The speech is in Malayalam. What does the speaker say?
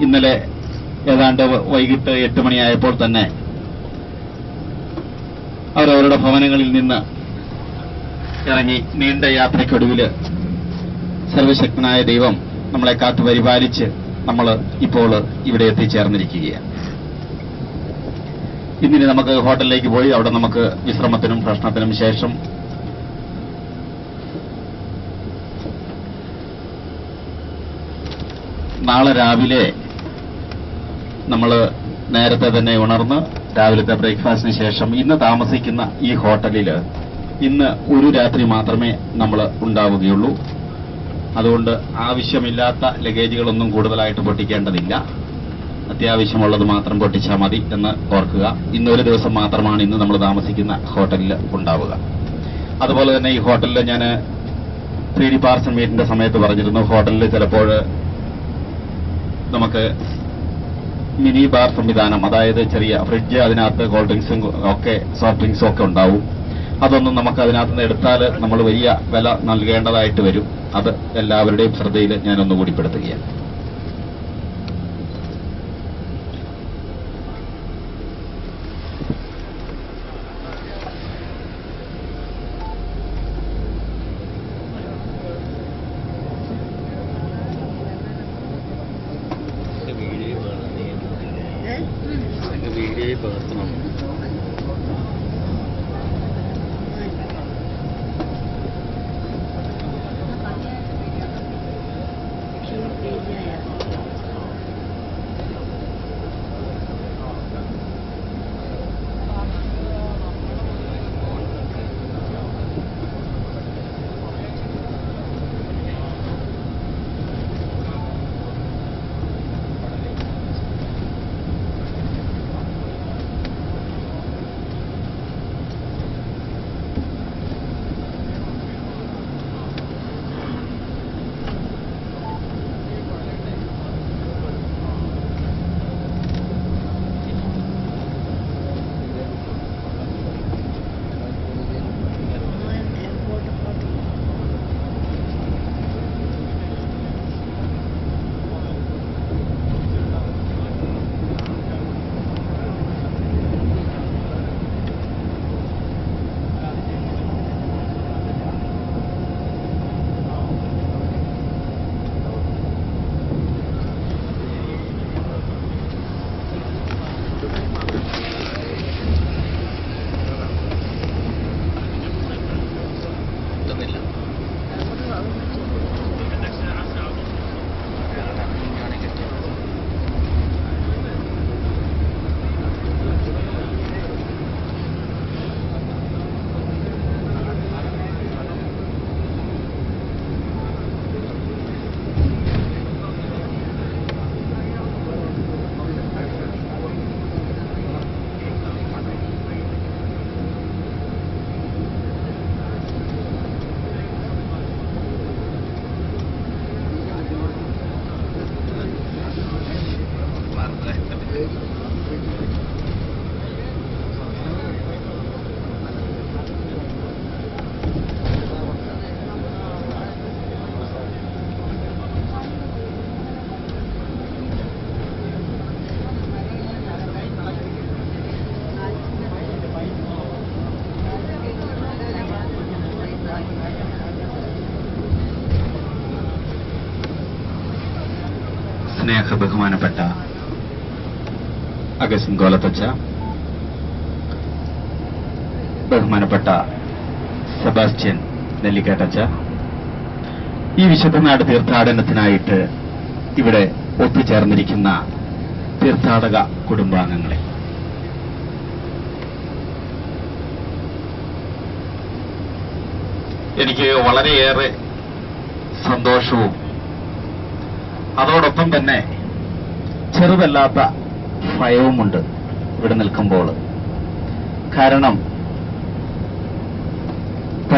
ഇന്നലെ ഏതാണ്ട് വൈകിട്ട് എട്ട് മണിയായപ്പോൾ തന്നെ അവരവരുടെ ഭവനങ്ങളിൽ നിന്ന് ഇറങ്ങി നീണ്ട യാത്രയ്ക്കൊടുവിൽ സർവശക്തനായ ദൈവം നമ്മളെ കാത്തു പരിപാലിച്ച് നമ്മൾ ഇപ്പോൾ ഇവിടെ എത്തിച്ചേർന്നിരിക്കുകയാണ്. ഇന്നിനി നമുക്ക് ഹോട്ടലിലേക്ക് പോയി അവിടെ നമുക്ക് വിശ്രമത്തിനും ഭക്ഷണത്തിനും ശേഷം നാളെ രാവിലെ നമ്മൾ നേരത്തെ തന്നെ ഉണർന്ന് രാവിലത്തെ ബ്രേക്ക്ഫാസ്റ്റിന് ശേഷം ഇന്ന് താമസിക്കുന്ന ഈ ഹോട്ടലിൽ ഇന്ന് ഒരു രാത്രി മാത്രമേ നമ്മൾ ഉണ്ടാവുകയുള്ളൂ. അതുകൊണ്ട് ആവശ്യമില്ലാത്ത ലഗേജുകളൊന്നും കൂടുതലായിട്ട് പൊട്ടിക്കേണ്ടതില്ല. അത്യാവശ്യമുള്ളത് മാത്രം പൊട്ടിച്ചാൽ മതി എന്ന് ഓർക്കുക. ഇന്നൊരു ദിവസം മാത്രമാണ് ഇന്ന് നമ്മൾ താമസിക്കുന്ന ഹോട്ടലിൽ ഉണ്ടാവുക. അതുപോലെ തന്നെ ഈ ഹോട്ടലിൽ ഞാൻ ത്രീ ഡി പാർസൽ മീറ്റിന്റെ സമയത്ത് പറഞ്ഞിരുന്നു. ഹോട്ടലിൽ ചിലപ്പോൾ നമുക്ക് മിനി ബാർ സംവിധാനം അതായത് ചെറിയ ഫ്രിഡ്ജ് അതിനകത്ത് കോൾഡ് ഡ്രിങ്ക്സും ഒക്കെ സോഫ്റ്റ് ഡ്രിങ്ക്സും ഒക്കെ ഉണ്ടാവും. അതൊന്നും നമുക്ക് അതിനകത്ത് നിന്ന് എടുത്താൽ നമ്മൾ വലിയ വില നൽകേണ്ടതായിട്ട് വരും. അത് എല്ലാവരുടെയും ശ്രദ്ധയിൽ ഞാൻ ഒന്നുകൂടി പെടുത്തുകയാണ് kadar. Tamam. സ്നേഹ ബഹുമാനപ്പെട്ട അഗസ്റ്റിൻ കോലത്തച്ച ബഹുമാനപ്പെട്ട സെബാസ്റ്റ്യൻ നെല്ലിക്കാട്ടച്ച ഈ വിശുദ്ധനാട് തീർത്ഥാടനത്തിനായിട്ട് ഇവിടെ ഒത്തുചേർന്നിരിക്കുന്ന തീർത്ഥാടക കുടുംബാംഗങ്ങളെ. എനിക്ക് വളരെയേറെ സന്തോഷവും അതോടൊപ്പം തന്നെ ചെറുതല്ലാത്ത ഭയവുമുണ്ട് ഇവിടെ നിൽക്കുമ്പോൾ. കാരണം